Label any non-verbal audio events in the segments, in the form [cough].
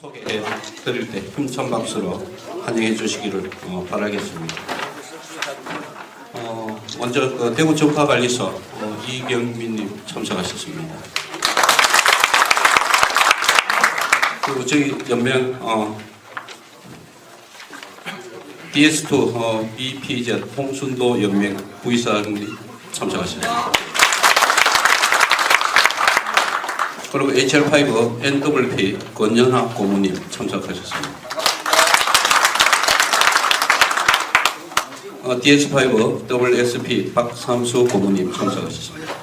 소개해 드릴 때 힘찬 박수로 환영해 주시기를 어, 바라겠습니다. 어, 먼저 그 대구 정파관리소 어, 이경민님 참석하셨습니다. 그리고 저희 연맹 어, DS2 어, BPZ 홍순도 연맹 부의사님 참석하셨습니다. 그리고 HR5 NWP 권연학 고문님 참석하셨습니다. 어, DS5 WSP 박삼수 고문님 참석하셨습니다.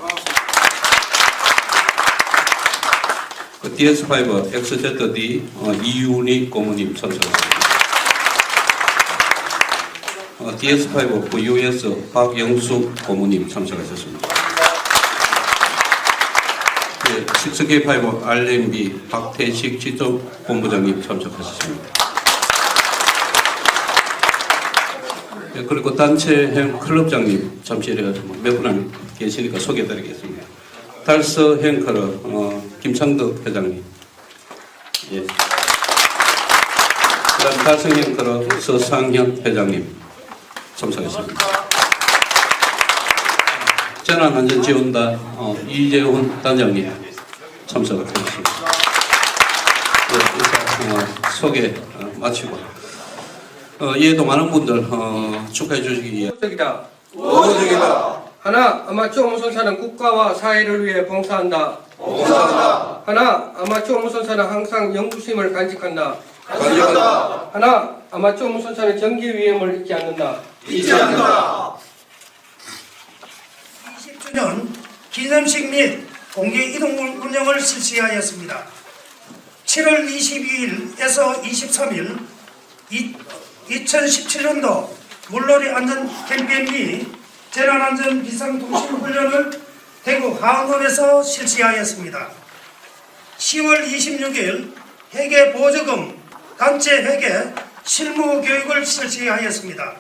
그 DS5 XZD 어, 이윤희 고문님 참석하셨습니다. 어, DS5 VUS 박영숙 고문님 참석하셨습니다. 예, 식스케이 파이브 RMB 박태식 지도본부장님 참석하셨습니다. 예, 그리고 단체 행 클럽장님 잠시 몇분 계시니까 소개해드리겠습니다. 달서 행클럽 어, 김창덕 회장님. 예. 그다음 달서 행클럽 서상현 회장님 참석하셨습니다. 재난안전지원단 어, 이재훈 단장님 참석을 해주셨습니다. 네, 일단 어, 소개 어, 마치고 어, 이에 도 많은 분들 어, 축하해 주시기 위해 우호적이다. 우호적이다. 하나, 아마추어 무선사는 국가와 사회를 위해 봉사한다. 봉사한다. 하나, 아마추어 무선사는 항상 영구심을 간직한다. 간직한다. 하나, 아마추어 무선사는 정기 위험을 잊지 않는다. 잊지 않는다. 20주년 기념식 및 공개 이동 운영을 실시하였습니다. 7월 22일에서 23일 2017년도 물놀이 안전 캠페인 및 재난안전 비상통신 훈련을 대구 하원읍에서 실시하였습니다. 10월 26일 회계 보조금 단체 회계 실무 교육을 실시하였습니다.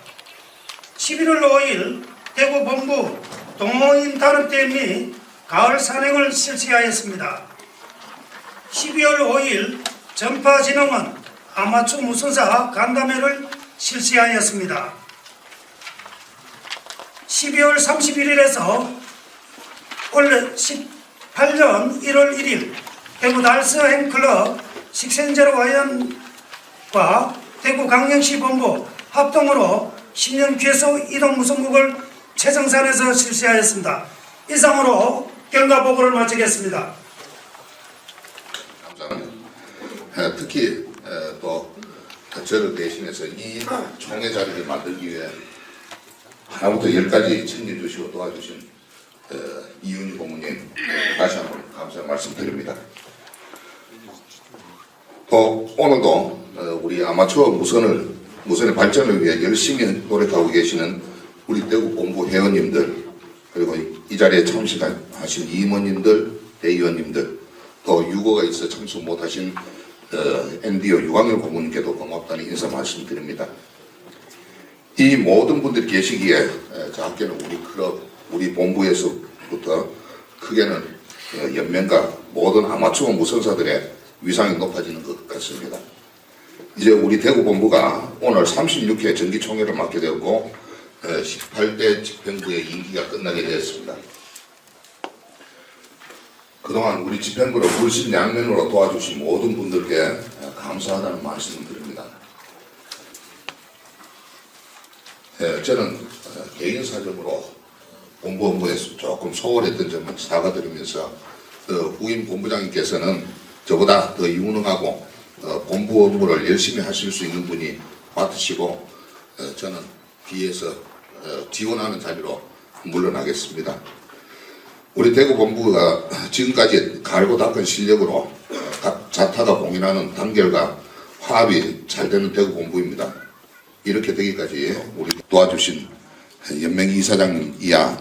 11월 5일 대구 본부 동호인 단합대 및 가을 산행을 실시하였습니다. 12월 5일 전파진흥원 아마추어 무선사 간담회를 실시하였습니다. 12월 31일에서 올해 18년 1월 1일 대구 달서행 클럽 식센제로 와이언과 대구 강령시 본부 합동으로 10년 귀에서 이동 무선국을 최정산에서 실시하였습니다. 이상으로 경과 보고를 마치겠습니다. 감사합니다. 에, 특히 에, 또 저를 대신해서 이 총회 자리를 만들기 위해 하나부터 열까지 챙겨주시고 도와주신 에, 이윤희 고모님 다시 한번 감사 말씀드립니다. 또 오늘도 어, 우리 아마추어 무선을 무선의 발전을 위해 열심히 노력하고 계시는 우리 대구 본부 회원님들 그리고 이- 이 자리에 참석하신 임원님들, 대의원님들 또 유고가 있어 참석 못하신 어, NDO 유광열 고문님께도 고맙다는 인사 말씀드립니다. 이 모든 분들이 계시기에 에, 작게는 우리 클럽, 우리 본부에서부터 크게는 어, 연맹과 모든 아마추어 무선사들의 위상이 높아지는 것 같습니다. 이제 우리 대구 본부가 오늘 36회 정기총회를 맡게 되었고 18대 집행부의 임기가 끝나게 되었습니다. 그동안 우리 집행부를 물신양면으로 도와주신 모든 분들께 어, 감사하다는 말씀을 드립니다. 예, 저는 어, 개인 사정으로 본부 업무에서 조금 소홀했던 점을 사과드리면서 어, 후임 본부장님께서는 저보다 더 유능하고 어, 본부 업무를 열심히 하실 수 있는 분이 맡으시고 어, 저는 뒤에서 어, 지원하는 자리로 물러나겠습니다. 우리 대구 본부가 지금까지 갈고 닦은 실력으로 어, 각 자타가 공인하는 단결과 화합이 잘 되는 대구 본부입니다. 이렇게 되기까지 우리 도와주신 연맹 이사장님 이하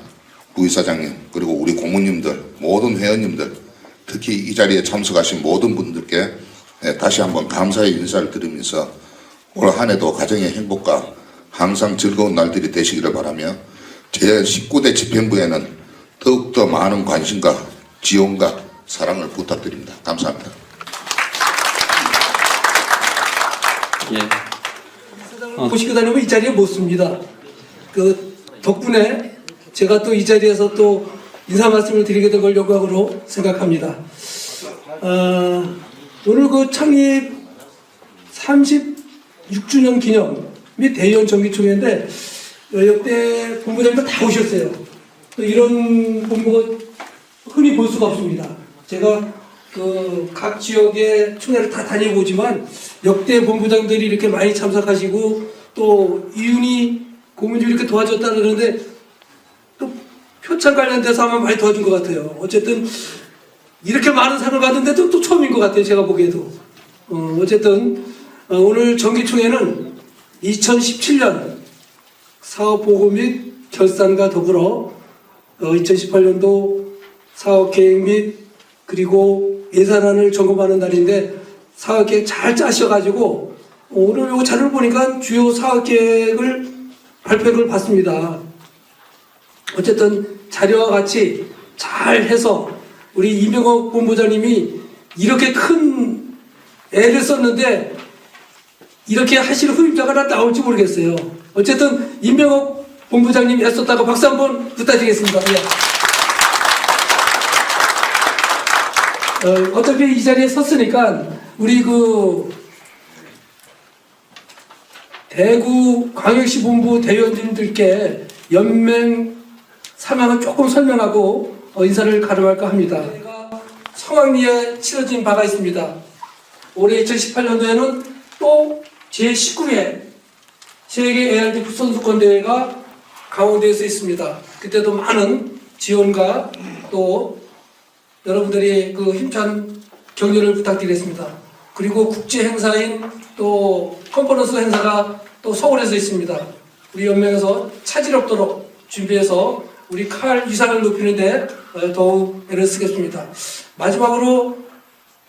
부이사장님 그리고 우리 고모님들 모든 회원님들 특히 이 자리에 참석하신 모든 분들께 예, 다시 한번 감사의 인사를 드리면서 올 한 해도 가정의 행복과 항상 즐거운 날들이 되시기를 바라며 제 19대 집행부에는 더욱더 많은 관심과 지원과 사랑을 부탁드립니다. 감사합니다. 예. 어. 보시고 다니면 이 자리에 못 씁니다. 그 덕분에 제가 또 이 자리에서 또 인사 말씀을 드리게 된 걸 영광으로 생각합니다. 어, 오늘 그 창립 36주년 기념 및 대의원 정기총회인데 어, 역대 본부장님들 다 오셨어요. 또 이런 본부가 흔히 볼 수가 없습니다. 제가 그 각 지역의 총회를 다 다녀보지만 역대 본부장들이 이렇게 많이 참석하시고 또 이윤이 고문주 이렇게 도와줬다 그러는데 또 표창 관련돼서 아마 많이 도와준 것 같아요. 어쨌든 이렇게 많은 상을 받은 데도 또 처음인 것 같아요. 제가 보기에도. 어, 어쨌든 어, 오늘 정기총회는 2017년 사업 보고 및 결산과 더불어 어, 2018년도 사업 계획 및 그리고 예산안을 점검하는 날인데 사업 계획 잘 짜셔가지고 어, 오늘 요 자료를 보니까 주요 사업 계획을 발표를 받습니다. 어쨌든 자료와 같이 잘 해서 우리 이명호 본부장님이 이렇게 큰 애를 썼는데 이렇게 하실 후임자가 나 나올지 모르겠어요. 어쨌든 임명옥 본부장님 애썼다고 박수 한번 부탁드리겠습니다. 예. 어, 어차피 이 자리에 섰으니까 우리 그 대구 광역시 본부 대의원님들께 연맹 사망을 조금 설명하고 어, 인사를 가름할까 합니다. 성황리에 치러진 바가 있습니다. 올해 2018년도에는 또 제19회 세계 ARD 선수권 대회가 강원도에서 있습니다. 그때도 많은 지원과 또 여러분들이 그 힘찬 격려를 부탁드리겠습니다. 그리고 국제 행사인 또 컨퍼런스 행사가 또 서울에서 있습니다. 우리 연맹에서 차질 없도록 준비해서 우리 칼 위상을 높이는데 어, 더욱 애를 쓰겠습니다. 마지막으로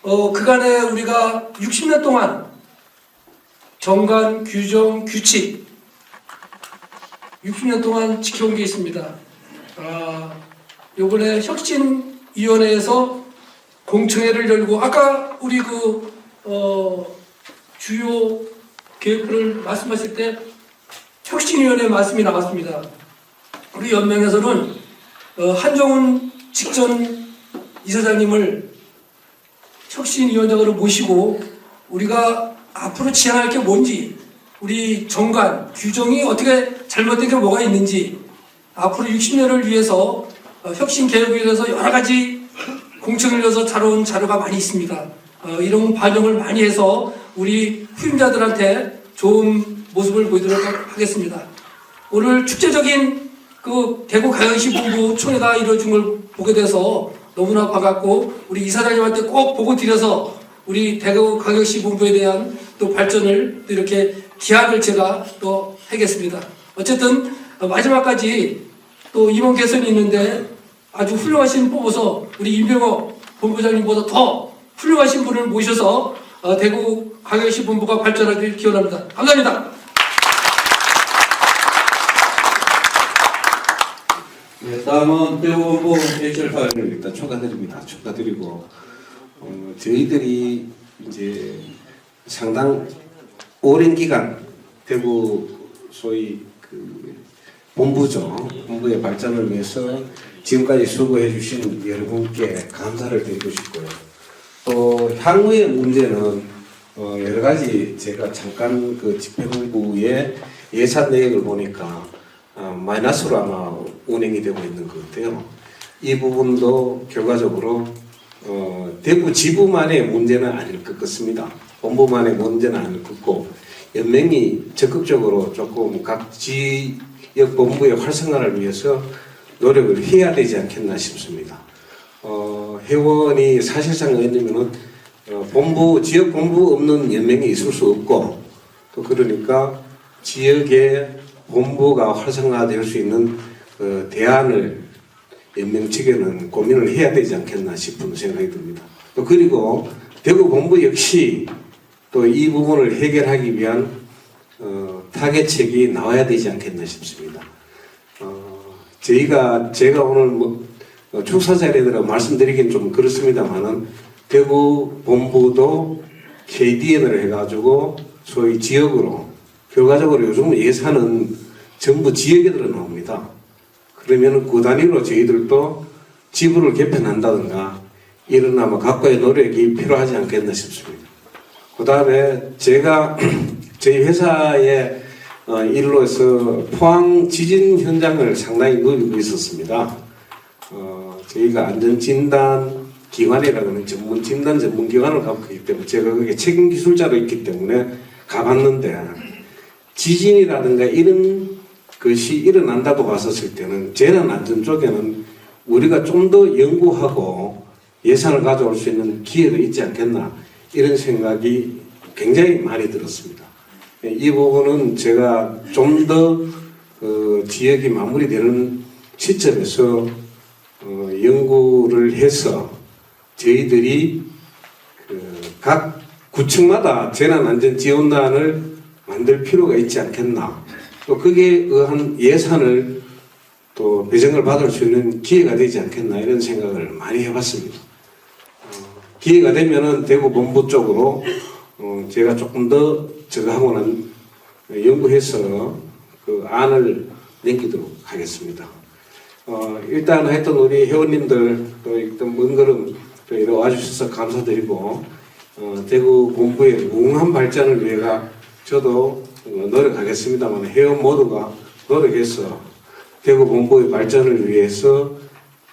어, 그간에 우리가 60년 동안 정관, 규정, 규칙 60년 동안 지켜온 게 있습니다. 아, 요번에 혁신위원회에서 공청회를 열고 아까 우리 그 어, 주요 계획을 말씀하실 때 혁신위원회 말씀이 나왔습니다. 우리 연맹에서는 어, 한정훈 직전 이사장님을 혁신위원장으로 모시고 우리가 앞으로 지향할 게 뭔지 우리 정관 규정이 어떻게 잘못된 게 뭐가 있는지 앞으로 60년을 위해서 어, 혁신 개혁을 위해서 여러 가지 공청을 위해서 자료온 자료가 많이 있습니다. 어, 이런 반영을 많이 해서 우리 후임자들한테 좋은 모습을 보이도록 하겠습니다. 오늘 축제적인 그 대구 가영시 본부 총회가 이루어진 걸 보게 돼서 너무나 반갑고 우리 이사장님한테 꼭 보고 드려서 우리 대구 광역시 본부에 대한 또 발전을 또 이렇게 기약을 제가 또 하겠습니다. 어쨌든 마지막까지 또 이번 개선이 있는데 아주 훌륭하신 분 뽑아서 우리 임병호 본부장님보다 더 훌륭하신 분을 모셔서 어, 대구 광역시 본부가 발전하길 기원합니다. 감사합니다. 네, 다음은 배우본부 HL8을 일단 축하드립니다. 축하드리고 어, 저희들이 이제 상당 오랜 기간 대구 소위 그 본부죠. 본부의 발전을 위해서 지금까지 수고해 주신 여러분께 감사를 드리고 싶고요. 또 향후의 문제는 어, 여러 가지 제가 잠깐 그 집행부의 예산 내역을 보니까 어, 마이너스로 아마 운행이 되고 있는 것 같아요. 이 부분도 결과적으로 어, 대구 지부만의 문제는 아닐 것 같습니다. 본부만의 문제는 아닐 것 같고 연맹이 적극적으로 조금 각 지역 본부의 활성화를 위해서 노력을 해야 되지 않겠나 싶습니다. 어, 회원이 사실상 의원이면은 어, 본부 지역 본부 없는 연맹이 있을 수 없고 또 그러니까 지역의 본부가 활성화될 수 있는 어, 대안을 연맹 측에는 고민을 해야 되지 않겠나 싶은 생각이 듭니다. 또 그리고 대구 본부 역시 또 이 부분을 해결하기 위한 어, 타겟책이 나와야 되지 않겠나 싶습니다. 어, 저희가 제가 오늘 뭐 어, 축사 자리에 들어 말씀드리긴 좀 그렇습니다만은 대구 본부도 KDN을 해가지고 소위 지역으로 결과적으로 요즘은 예산은 전부 지역에 들어 나옵니다. 그러면은 그 단위로 저희들도 지부를 개편한다든가 이런 아마 각고의 노력이 필요하지 않겠나 싶습니다. 그 다음에 제가 [clears throat] 저희 회사의 어, 일로서 포항 지진 현장을 상당히 누리고 있었습니다. 어, 저희가 안전진단 기관이라는 전문 진단 전문 기관을 갖고 있기 때문에 제가 그게 책임 기술자로 있기 때문에 가봤는데 지진이라든가 이런 것이 일어난다고 봤었을 때는 재난 안전 쪽에는 우리가 좀 더 연구하고 예산을 가져올 수 있는 기회도 있지 않겠나 이런 생각이 굉장히 많이 들었습니다. 이 부분은 제가 좀더 어, 지역이 마무리되는 시점에서 어, 연구를 해서 저희들이 그 각 구청마다 재난안전지원단을 만들 필요가 있지 않겠나. 또 거기에 의한 예산을 또 배정을 받을 수 있는 기회가 되지 않겠나 이런 생각을 많이 해봤습니다. 어, 기회가 되면은 대구 본부 쪽으로 어, 제가 조금 더 저거하고는 연구해서 그 안을 남기도록 하겠습니다. 어, 일단 하여튼 우리 회원님들 또 일단 먼 걸음 또 이리 와주셔서 감사드리고 어, 대구 본부의 무궁한 발전을 위해가 저도 어, 노력하겠습니다만 회원 모두가 노력해서 대구 본부의 발전을 위해서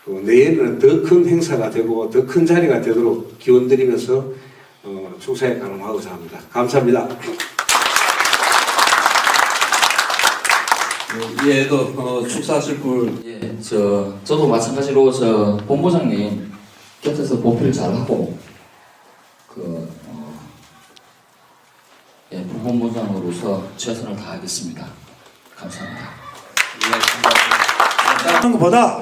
어, 내일은 더 큰 행사가 되고 더 큰 자리가 되도록 기원 드리면서 어, 축사에 가능하고자 합니다. 감사합니다. 얘도 어, 축사하실 분 예, 저 저도 마찬가지로 저 본부장님 곁에서 보필 잘하고 그 어, 예, 부 본부장으로서 최선을 다하겠습니다. 감사합니다. 하는 것보다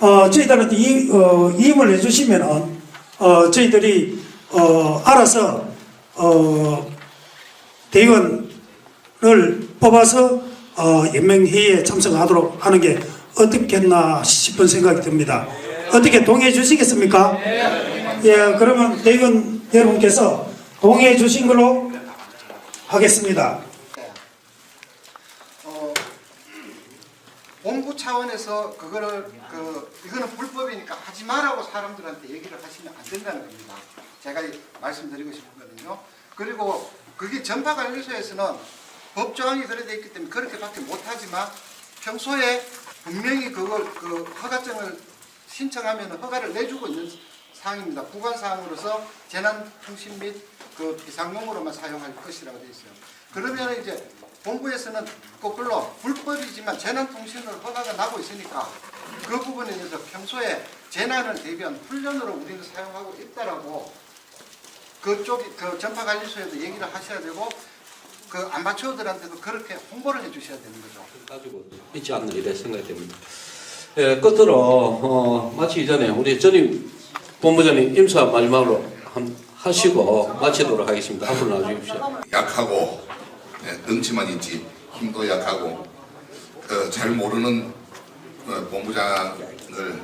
어, 저희들한테 이, 어, 이임을 해주시면은 어, 저희들이 어, 알아서 어, 대의원을 뽑아서 어, 연맹회의에 참석하도록 하는 게 어떻겠나 싶은 생각이 듭니다. 어떻게 동의해 주시겠습니까? 예, 그러면 대의원 여러분께서 동의해 주신 걸로 하겠습니다. 어, 본부 차원에서 그거를 그 이거는 불법이니까 하지 말라고 사람들한테 얘기를 하시면 안 된다는 겁니다. 제가 말씀드리고 싶거든요. 그리고 그게 전파관리소에서는 법조항이 돼 있기 때문에 그렇게밖에 못하지만 평소에 분명히 그걸 그 허가증을 신청하면 허가를 내주고 있는 사항입니다. 구간 사항으로서 재난 통신 및 그 비상용으로만 사용할 것이라고 되어 있어요. 그러면 이제 본부에서는 거꾸로 불법이지만 재난통신을 허가가 나고 있으니까 그 부분에 대해서 평소에 재난을 대비한 훈련으로 우리는 사용하고 있다라고 그쪽이 그 전파관리소에도 얘기를 하셔야 되고 그 아마추어들한테도 그렇게 홍보를 해주셔야 되는 거죠. 가지고 있지 않나 이래 생각이 됩니다. 예, 끝으로 어, 마치기 전에 우리 전임 본부장님 임사 마지막으로 한, 하시고 마치도록 하겠습니다. 앞으로 나와주십시오. 약하고 예, 덩치만 있지 힘도 약하고 어, 잘 모르는 어, 본부장을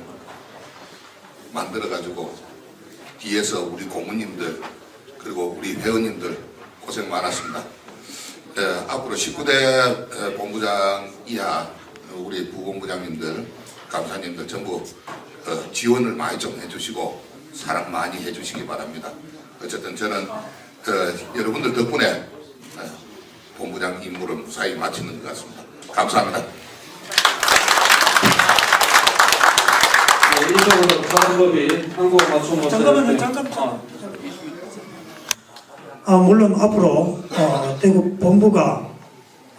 만들어 가지고 뒤에서 우리 고문님들 그리고 우리 회원님들 고생 많았습니다. 예, 앞으로 19대 본부장 이하 우리 부본부장님들 감사님들 전부 어, 지원을 많이 좀 해주시고 사랑 많이 해주시기 바랍니다. 어쨌든 저는 어, 여러분들 덕분에 어, 본부장 임무를 무사히 마치는 것 같습니다. 감사합니다. 인적으로 다른 법이 한국 맞춤 잠깐만요, 잠깐만. 아, 물론 앞으로 어, 대구 본부가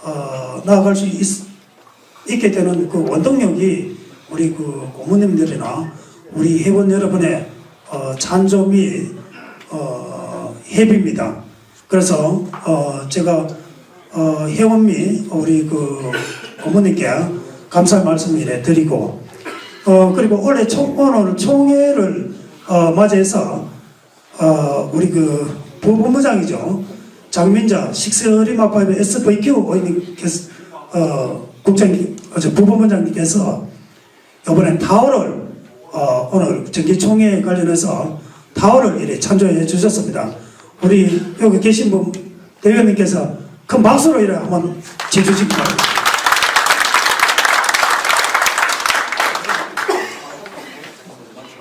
어, 나아갈 수 있, 있게 되는 그 원동력이 우리 그 고모님들이나 우리 회원 여러분의 어, 찬조 및 어, 협의입니다. 그래서 어, 제가 어, 회원 및 우리 그 고모님께 감사 말씀 이래 드리고 어, 그리고 올해 총, 오늘 총회를 어, 맞이해서 어, 우리 그 부본부장이죠. 장민자 식스리마파이브 SVQ 의원님께서 어, 국장 어저 부본부장님께서 이번에 타월을 어, 오늘 정기총회 관련해서 타월을 이래 참조해 주셨습니다. 우리 여기 계신 분 대표님께서 큰 박수로 이래 한번 쳐주시기 바랍니다.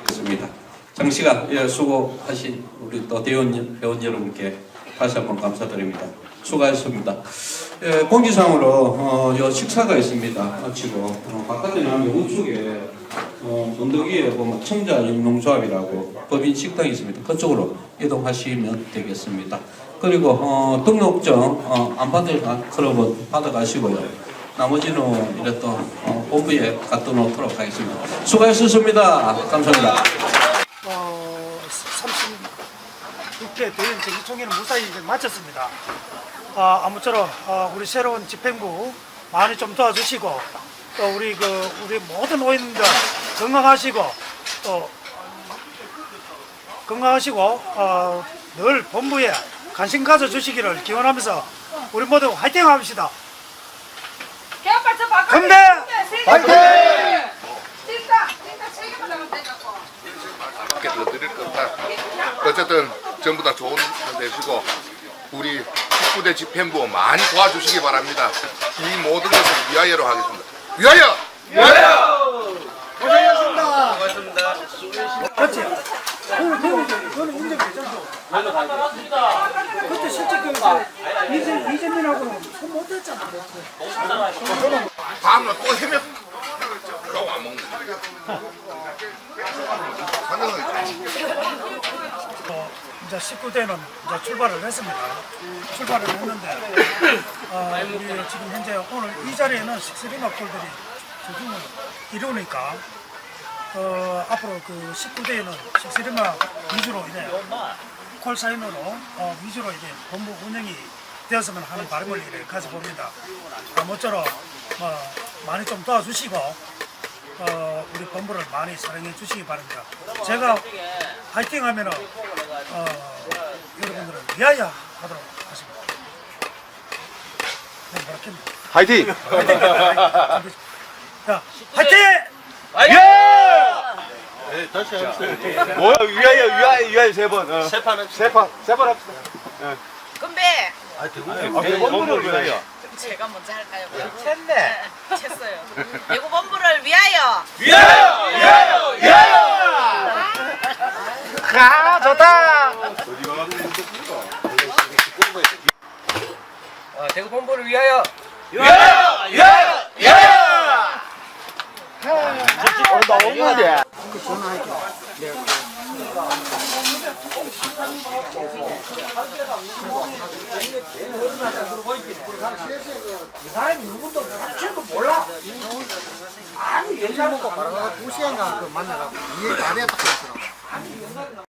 있습니다. 장시간 예, 수고하신 우리 또 대원 회원 여러분께 다시 한번 감사드립니다. 수고하셨습니다. 예, 공지상으로 어, 요 식사가 있습니다. 마치고 어, 바깥에 나면 우측에 어, 언덕 위에 보면 청자 영농조합이라고 법인 식당이 있습니다. 그쪽으로 이동하시면 되겠습니다. 그리고 어, 등록증 어, 안 받을 그러면 받아가시고요. 나머지는 이래 또 어, 본부에 갖다 놓도록 하겠습니다. 수고하셨습니다. 감사합니다. 어, 36회 대연 정기총회는 무사히 이제 마쳤습니다. 아, 아무쪼록 어, 우리 새로운 집행부 많이 좀 도와주시고 또 우리 그 우리 모든 의원님들 건강하시고 또 건강하시고 어, 늘 본부에 관심 가져주시기를 기원하면서 우리 모두 화이팅 합시다. 건배! 화이팅! 되겠고. 더 드릴. 어쨌든 전부 다 좋은 한 되시고 우리 19대 집행부 많이 도와주시기 바랍니다. 이 모든 것을 위하여로 하겠습니다. 위하여! 그렇지. 그거는 그거는 그거는 인정되잖아. 그때 실제 그 이재 이재민하고는 손 못했잖아. 다음날 또 헤매 그러고 안 먹는 어, 이제 19대는 이제 출발을 했습니다. 출발을 했는데 어, 우리 지금 현재 오늘 이 자리에는 식스리마 콜들이 조중을 이루니까 어, 앞으로 그 19대에는 식스리마 위주로 이제 콜 사인으로 어, 위주로 이제 본부 운영이 되었으면 하는 바람을 이렇게 가져봅니다. 아무쪼록 뭐 많이 좀 도와주시고 어, 우리 본부를 많이 사랑해 주시기 바랍니다. 제가 파이팅 하면은 어, 여러분들을 위하여 하도록 하십니다. 네, 뭐라겠네. 화이팅! 자, 파이팅! 뭐야 위하여 위하여 위하여 세 번. 어. 세 판은 세판 세판 합시다. 근데 아, 대구본부를 위하여. 제가 먼저 할까요? 쳤네. 쳤어요. 대구 본부를 위하여. 아, 좋다! 대구 본부를 위하여 나 없는데. 아니, 여자 보고 바로 두 시간 그 만나가고 이해 안 했다.